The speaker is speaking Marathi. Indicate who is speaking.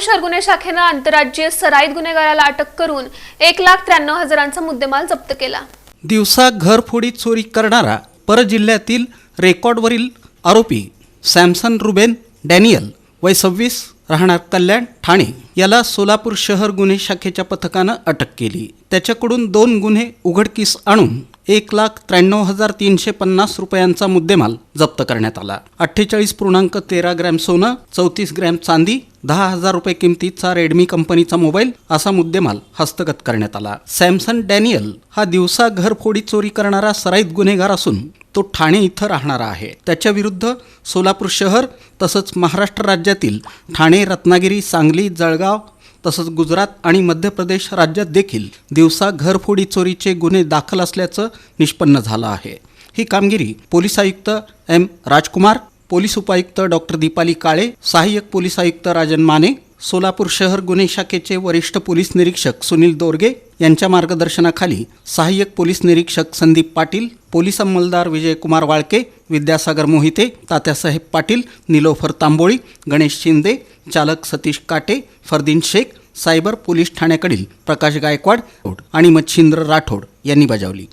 Speaker 1: शहर गुन्हे शाखेनं आंतरराज्यीय सराईत गुन्हेगाराला अटक करून एक लाख त्र्याण्णव हजारांचा मुद्देमाल जप्त केला.
Speaker 2: दिवसा घरफोडी चोरी करणारा परजिल्ह्यातील रेकॉर्डवरील आरोपी सॅमसन रुबेन डॅनियल वय सव्वीस राहणार कल्याण ठाणे याला सोलापूर शहर गुन्हे शाखेच्या पथकानं अटक केली. त्याच्याकडून दोन गुन्हे उघडकीस आणून एक लाख त्र्याण्णव हजार तीनशे पन्नास रुपयांचा मुद्देमाल जप्त करण्यात आला. अठ्ठेचाळीस पूर्णांक तेरा ग्रॅम सोनं चौतीस ग्रॅम चांदी दहा हजार रुपये किमतीचा रेडमी कंपनीचा मोबाईल असा मुद्देमाल हस्तगत करण्यात आला. सॅमसन डॅनियल हा दिवसा घरफोडी चोरी करणारा सराईत गुन्हेगार असून तो ठाणे इथं राहणारा आहे. त्याच्या विरुद्ध सोलापूर शहर तसंच महाराष्ट्र राज्यातील ठाणे रत्नागिरी सांगली जळगाव तसंच गुजरात आणि मध्य प्रदेश राज्यात देखील दिवसा घरफोडी चोरीचे गुन्हे दाखल असल्याचं निष्पन्न झालं आहे. ही कामगिरी पोलीस आयुक्त एम राजकुमार पोलीस उपायुक्त डॉक्टर दीपाली काळे सहाय्यक पोलीस आयुक्त राजन माने सोलापूर शहर गुन्हे शाखेचे वरिष्ठ पोलीस निरीक्षक सुनील दोरगे यांच्या मार्गदर्शनाखाली सहाय्यक पोलीस निरीक्षक संदीप पाटील पोलीस अंमलदार विजयकुमार वाळके विद्यासागर मोहिते तात्यासाहेब पाटील निलोफर तांबोळी गणेश शिंदे चालक सतीश काटे फरदीन शेख सायबर पोलीस ठाण्याकडील प्रकाश गायकवाड आणि मच्छिंद्र राठोड यांनी बजावली.